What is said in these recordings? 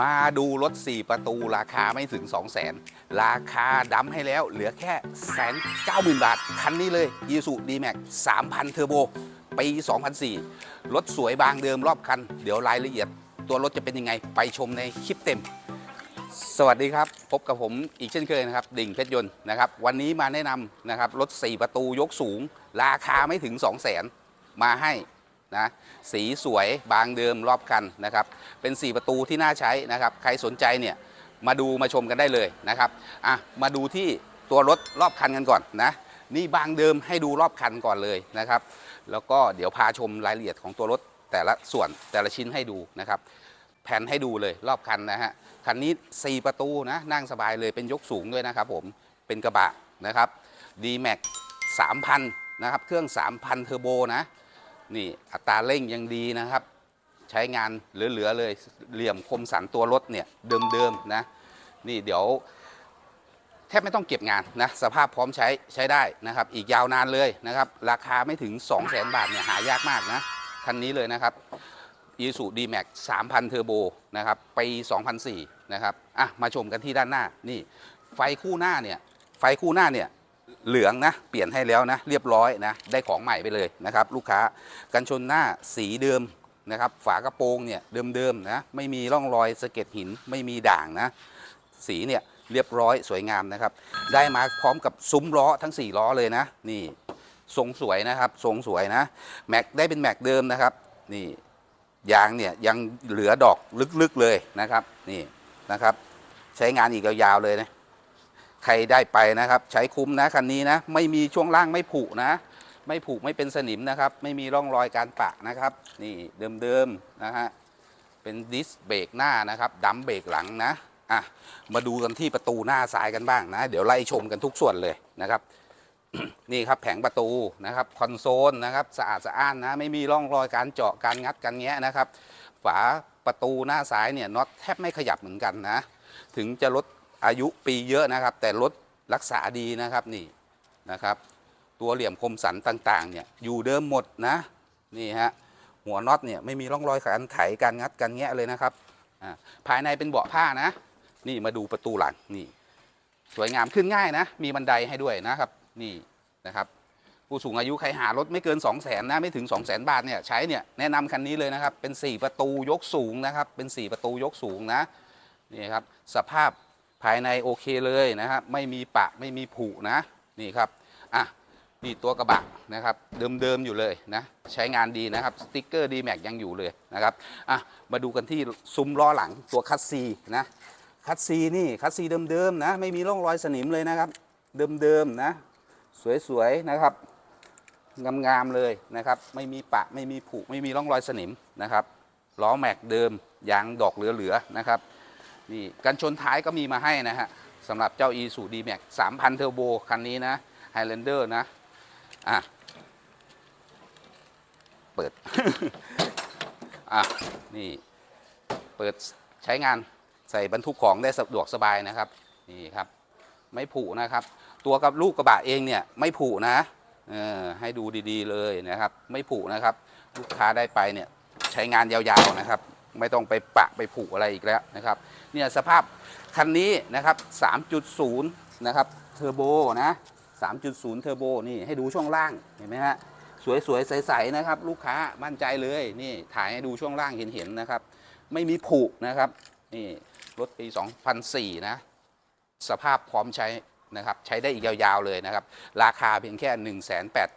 มาดูรถ 4 ประตูราคาไม่ถึง 2 0 0 0 0 0ราคาดำให้แล้วเหลือแค่แสนเก้าหมื่นบาท คันนี้เลย i s u d m a x 3,000 เทอร์โบ ปี 2004 รถสวยบางเดิมรอบคัน เดี๋ยวรายละเอียด ตัวรถจะเป็นยังไงไปชมในคลิปเต็ม สวัสดีครับ พบกับผมอีกเช่นเคยนะครับ ดิ่งเพชรยนต์นะครับ วันนี้มาแนะนำนะครับ รถ 4 ประตูยกสูง ราคาไม่ถึง 2 0 0 0 0 0มาให้ นะสีสวยบางเดิมรอบคันนะครับ เป็น 4 ประตูที่น่าใช้นะครับ ใครสนใจเนี่ยมาดูมาชมกันได้เลยนะครับอะมาดูที่ตัวรถรอบคันกันก่อนนะนี่บางเดิมให้ดูรอบคันก่อนเลยนะครับ แล้วก็เดี๋ยวพาชมรายละเอียดของตัวรถแต่ละส่วนแต่ละชิ้นให้ดูนะครับ แผนให้ดูเลยรอบคันนะฮะคันนี้ 4 ประตูนะนั่งสบายเลยเป็นยกสูงด้วยนะครับผมเป็นกระบะนะครับ D-Max 3,000นะครับเครื่อง 3,000 เทอร์โบนะ นี่อัตราเร่งยังดีนะครับ ใช้งานเหลือๆเลยเหลี่ยมคมสันตัวรถเนี่ยเดิมๆนะนี่เดี๋ยวแทบไม่ต้องเก็บงานนะสภาพพร้อมใช้ใช้ได้นะครับ อีกยาวนานเลยนะครับ ราคาไม่ถึง 2 0 0 0 0 0 บาทเนี่ยหายากมากนะคันนี้เลยนะครับ i s u d m a x 3,000เทอร์โบนะครับปี2004นะครับอะมาชมกันที่ด้านหน้านี่ไฟคู่หน้าเนี่ยไฟคู่หน้าเนี่ย เหลืองนะเปลี่ยนให้แล้วนะเรียบร้อยนะได้ของใหม่ไปเลยนะครับ ลูกค้ากันชนหน้าสีเดิมนะครับ ฝากระโปรงเนี่ยเดิมๆนะไม่มีร่องรอยสะเก็ดหินไม่มีด่างนะ สีเนี่ยเรียบร้อยสวยงามนะครับ ได้มาพร้อมกับซุ้มล้อทั้ง 4 ล้อเลยนะ นี่ทรงสวยนะครับทรงสวยนะแม็กได้เป็นแม็กเดิมนะครับ นี่ยางเนี่ยยังเหลือดอกลึกๆเลยนะครับ นี่นะครับ ใช้งานอีกยาวๆเลยนะ ใครได้ไปนะครับ ใช้คุ้มนะคันนี้นะ ไม่มีช่วงล่างไม่ผุนะ ไม่ผุไม่เป็นสนิมนะครับ ไม่มีร่องรอยการปะนะครับ นี่เดิมๆนะฮะเป็นดิสเบรกหน้านะครับดัมเบรกหลังนะอะมาดูกันที่ประตูหน้าซ้ายกันบ้างนะ เดี๋ยวไล่ชมกันทุกส่วนเลยนะครับ นี่ครับแผงประตูนะครับคอนโซลนะครับสะอาดสะอ้านนะไม่มีร่องรอยการเจาะการงัดการแงะนะครับ ฝาประตูหน้าซ้ายเนี่ยน็อตแทบไม่ขยับเหมือนกันนะ ถึงจะลด อายุปีเยอะนะครับ แต่รถรักษาดีนะครับนี่นะครับ ตัวเหลี่ยมคมสันต่างๆเนี่ยอยู่เดิมหมดนะนี่ฮะหัวน็อตเนี่ยไม่มีร่องรอยการไขการงัดการแงะเลยนะครับอ่าภายในเป็นเบาะผ้านะ นี่มาดูประตูหลังนี่ สวยงามขึ้นง่ายนะ มีบันไดให้ด้วยนะครับ นี่นะครับ ผู้สูงอายุใครหารถไม่เกิน 2 0 0แสนนะไม่ถึง 2 0 0แสนบาทเนี่ยใช้เนี่ยแนะนำคันนี้เลยนะครับ เป็น 4 ประตูยกสูงนะครับ เป็น 4 ประตูยกสูงนะนี่ครับสภาพ ภายในโอเคเลยนะครับไม่มีปะไม่มีผุนะนี่ครับอะนี่ตัวกระบะนะครับเดิมๆอยู่เลยนะใช้งานดีนะครับสติ๊กเกอร์ดีแม็กยังอยู่เลยนะครับอะมาดูกันที่ซุ้มล้อหลังตัวคัสซีนะคัสซีนี่คัสซีเดิมๆนะไม่มีร่องรอยสนิมเลยนะครับ เดิมๆนะสวยๆนะครับงามๆเลยนะครับไม่มีปะไม่มีผุไม่มีร่องรอยสนิมนะครับล้อแม็กเดิมยางดอกเหลือๆนะครับ นี่กันชนท้ายก็มีมาให้นะฮะสำหรับเจ้า e สูดีแม็ก3,000เทอร์โบคันนี้นะ Highlander นะอะเปิดอะนี่เปิดใช้งานใส่บรรทุกของได้สะดวกสบายนะครับนี่ครับ ไม่ผุนะครับ ตัวกับลูกกระบะเองเนี่ยไม่ผุนะเออให้ดูดีๆเลยนะครับ ไม่ผุนะครับ ลูกค้าได้ไปเนี่ยใช้งานยาวๆนะครับ ไม่ต้องไปปะไปผุอะไรอีกแล้วนะครับเนี่ยสภาพคันนี้นะครับ 3.0 นะครับเทอร์โบนะ 3.0 เทอร์โบนี่ให้ดูช่วงล่างเห็นไหมฮะสวยๆ ใสๆนะครับ ลูกค้ามั่นใจเลยนี่ถ่ายให้ดูช่วงล่างเห็นๆนะครับ ไม่มีผุนะครับนี่รถปี 2004 นะ สภาพพร้อมใช้นะครับ ใช้ได้อีกยาวๆเลยนะครับ ราคาเพียงแค่ 1 8 8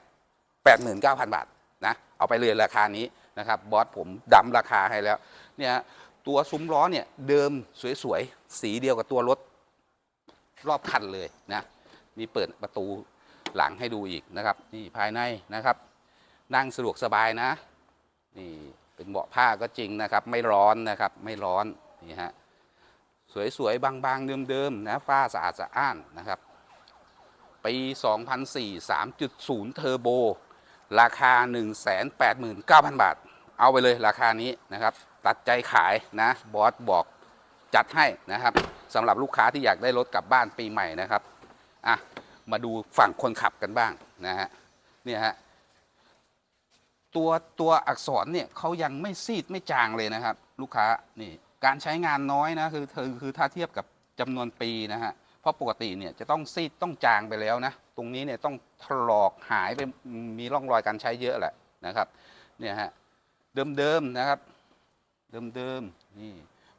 9 0 0 0 บาทนะ เอาไปเลยราคานี้นะครับ บอสผมดำราคาให้แล้ว เนี่ยตัวซุ้มล้อเนี่ยเดิมสวยๆ สีเดียวกับตัวรถรอบคันเลยนะมีเปิดประตูหลังให้ดูอีกนะครับนี่ภายในนะครับ นั่งสะดวกสบายนะนี่เป็นเบาะผ้าก็จริงนะครับ ไม่ร้อนนะครับไม่ร้อนนี่ฮะสวยๆ บางๆ เดิมๆนะฝ้าสะอาดสะอ้านนะครับปี 2004 3.0 เทอร์โบ ราคา 189,000 บาท เอาไปเลยราคานี้นะครับ ตัดใจขายนะบอสบอกจัดให้นะครับสำหรับลูกค้าที่อยากได้รถกลับบ้านปีใหม่นะครับอะมาดูฝั่งคนขับกันบ้างนะฮะเนี่ยฮะตัวตัวอักษรเนี่ยเขายังไม่ซีดไม่จางเลยนะครับ ลูกค้านี่การใช้งานน้อยนะคือคือคือถ้าเทียบกับจำนวนปีนะฮะเพราะปกติเนี่ยจะต้องซีดต้องจางไปแล้วนะตรงนี้เนี่ยต้องถลอกหายไปมีร่องรอยการใช้เยอะแหละนะครับเนี่ยฮะ เดิมๆนะครับ เดิมๆนี่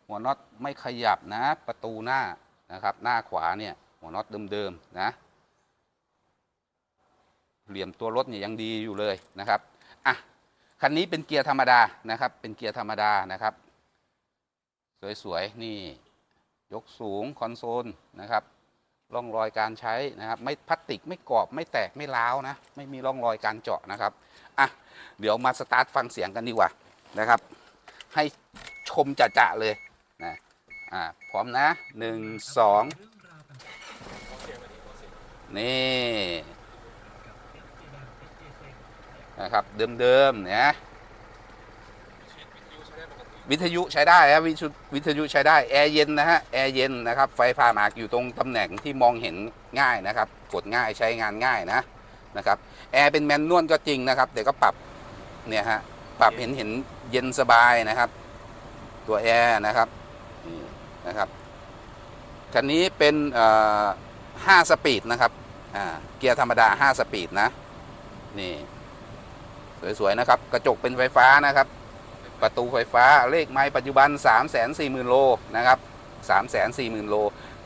หัวน็อตไม่ขยับนะ ประตูหน้านะครับ หน้าขวาเนี่ย หัวน็อตเดิมๆนะ เหลี่ยมตัวรถเนี่ยยังดีอยู่เลยนะครับอะคันนี้เป็นเกียร์ธรรมดานะครับ เป็นเกียร์ธรรมดานะครับ สวยๆนี่ ยกสูงคอนโซลนะครับ ร่องรอยการใช้นะครับ ไม่พลาสติกไม่กรอบไม่แตกไม่ร้าวนะ ไม่มีร่องรอยการเจาะนะครับอะเดี๋ยวมาสตาร์ทฟังเสียงกันดีกว่านะครับ ให้ชมจะๆเลยนะอ่าพร้อมนะหนึ่งสองนี่นะครับเดิมๆนะ วิทยุใช้ได้ครับวิทยุวิทยุใช้ได้แอร์เย็นนะฮะแอร์เย็นนะครับไฟพาหมากอยู่ตรงตำแหน่งที่มองเห็นง่ายนะครับ กดง่ายใช้งานง่ายนะนะครับแอร์เป็นแมนนวลก็จริงนะครับ แต่ก็ปรับเนี่ยฮะปรับเห็นเห็นเย็นสบายนะครับ ตัวแอร์นะครับนี่นะครับคันนี้เป็นเอ่อ5สปีดนะครับอ่าเกียร์ธรรมดา 5 สปีดนะ นี่ สวย ๆ นะครับ กระจกเป็นไฟฟ้านะครับ ประตูไฟฟ้าเลขไม้ปัจจุบัน 3 4 0 0 0 0 โลนะครับ 3 4 0 0 0 0 โล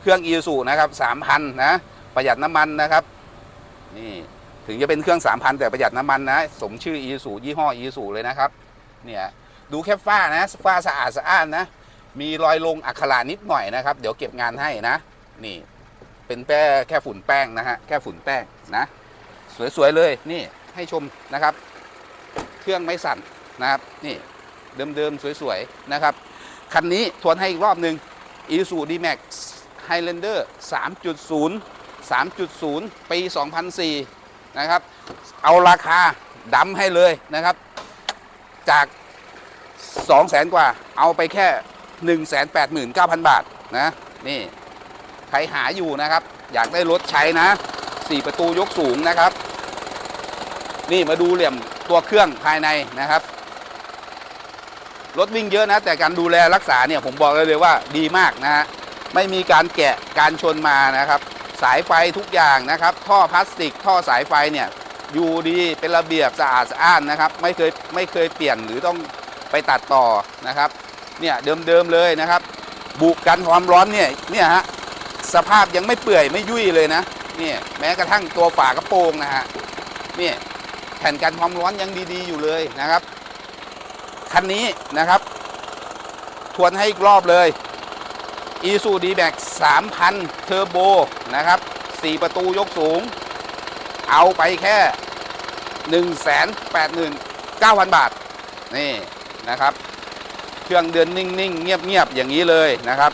เครื่องอีซูนะครับ3,000 นะ ประหยัดน้ำมันนะครับ นี่ถึงจะเป็นเครื่อง 3,000 แต่ประหยัดน้ำมันนะ สมชื่ออีซูยี่ห้ออีซูเลยนะครับ เนี่ยดูแค่ฝ้านะฝ้าสะอาดสะอ้านนะ มีรอยลงอักขระนิดหน่อยนะครับ เดี๋ยวเก็บงานให้นะ นี่ เป็นแค่แค่ฝุ่นแป้งนะฮะ แค่ฝุ่นแป้งนะ สวยๆเลย นี่ให้ชมนะครับ เครื่องไม่สั่นนะครับ นี่ เดิมๆ สวยๆ นะครับ คันนี้ทวนให้อีกรอบหนึ่ง Isuzu D-Max Highlander 3.0 3.0 ปี 2004 นะครับ เอาราคาดำให้เลยนะครับ จาก 200,000 กว่า เอาไปแค่ 189,000 บาทนะ นี่ ใครหาอยู่นะครับ อยากได้รถใช้นะ 4 ประตูยกสูงนะครับ นี่มาดูเหลี่ยมตัวเครื่องภายในนะครับ รถวิ่งเยอะนะ แต่การดูแลรักษาเนี่ยผมบอกเลยเลยว่าดีมากนะฮะไม่มีการแกะการชนมานะครับ สายไฟทุกอย่างนะครับ ท่อพลาสติก ท่อสายไฟเนี่ยอยู่ดีเป็นระเบียบสะอาดสะอ้านนะครับ ไม่เคยไม่เคยเปลี่ยนหรือต้องไปตัดต่อนะครับเนี่ยเดิมๆเลยนะครับบุกันความร้อนเนี่ยเนี่ยฮะสภาพยังไม่เปื่อยไม่ยุ่ยเลยนะเนี่ยแม้กระทั่งตัวฝากระโปรงนะฮะเนี่ยแผ่นกันความร้อนยังดีๆอยู่เลยนะครับ คันนี้นะครับ ทวนให้อีกรอบเลย i s u d m a x 3,000 เทอร์โบนะครับ 4 ประตูยกสูง เอาไปแค่ 189,000 บาท นี่นะครับ เครื่องเดือนนิ่ง ๆ เงียบ ๆ อย่างนี้เลยนะครับ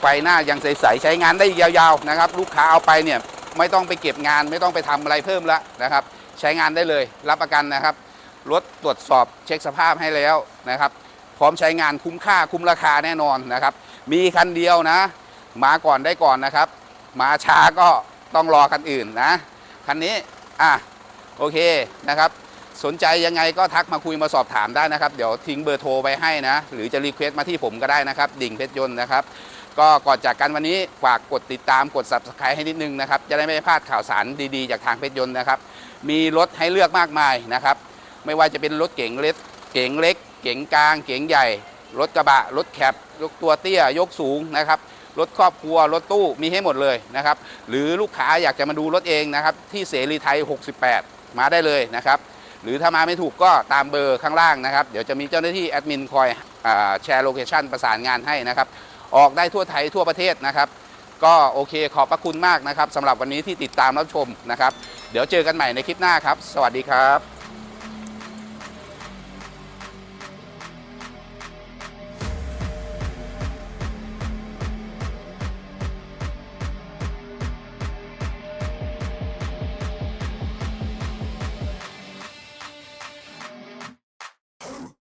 ไฟหน้ายังใส ๆ ใช้งานได้ยาว ๆ นะครับ ลูกค้าเอาไปเนี่ย ไม่ต้องไปเก็บงานไม่ต้องไปทำอะไรเพิ่มแล้วนะครับ ใช้งานได้เลยรับประกันนะครับ ตรวจสอบเช็คสภาพให้แล้วนะครับ พร้อมใช้งานคุ้มค่าคุ้มราคาแน่นอนนะครับ มีคันเดียวนะ มาก่อนได้ก่อนนะครับ มาช้าก็ต้องรอคันอื่นนะ คันนี้อะโอเคนะครับ สนใจยังไงก็ทักมาคุยมาสอบถามได้นะครับ เดี๋ยวทิ้งเบอร์โทรไปให้นะ หรือจะรีเควสต์มาที่ผมก็ได้นะครับ ดิ่งเพชรยนต์นะครับก็ก่อนจากกันวันนี้ฝากกดติดตามกด subscribe ให้นิดนึงนะครับ จะได้ไม่พลาดข่าวสารดีๆ จากทางเพชรยนต์นะครับ มีรถให้เลือกมากมายนะครับ ไม่ว่าจะเป็นรถเก๋งเล็ก เก๋งเล็ก เก๋งกลาง เก๋งใหญ่ รถกระบะ รถแคปยกตัวเตี้ย ยกสูงนะครับ รถครอบครัว รถตู้ มีให้หมดเลยนะครับ หรือลูกค้าอยากจะมาดูรถเองนะครับ ที่เสรีไทย 68 มาได้เลยนะครับ หรือถ้ามาไม่ถูกก็ตามเบอร์ข้างล่างนะครับ เดี๋ยวจะมีเจ้าหน้าที่แอดมินคอยอแชร์โลเคชันประสานงานให้นะครับ ออกได้ทั่วไทยทั่วประเทศนะครับก็โอเคขอบพระคุณมากนะครับสำหรับวันนี้ที่ติดตามรับชมนะครับ เดี๋ยวเจอกันใหม่ในคลิปหน้าครับ สวัสดีครับ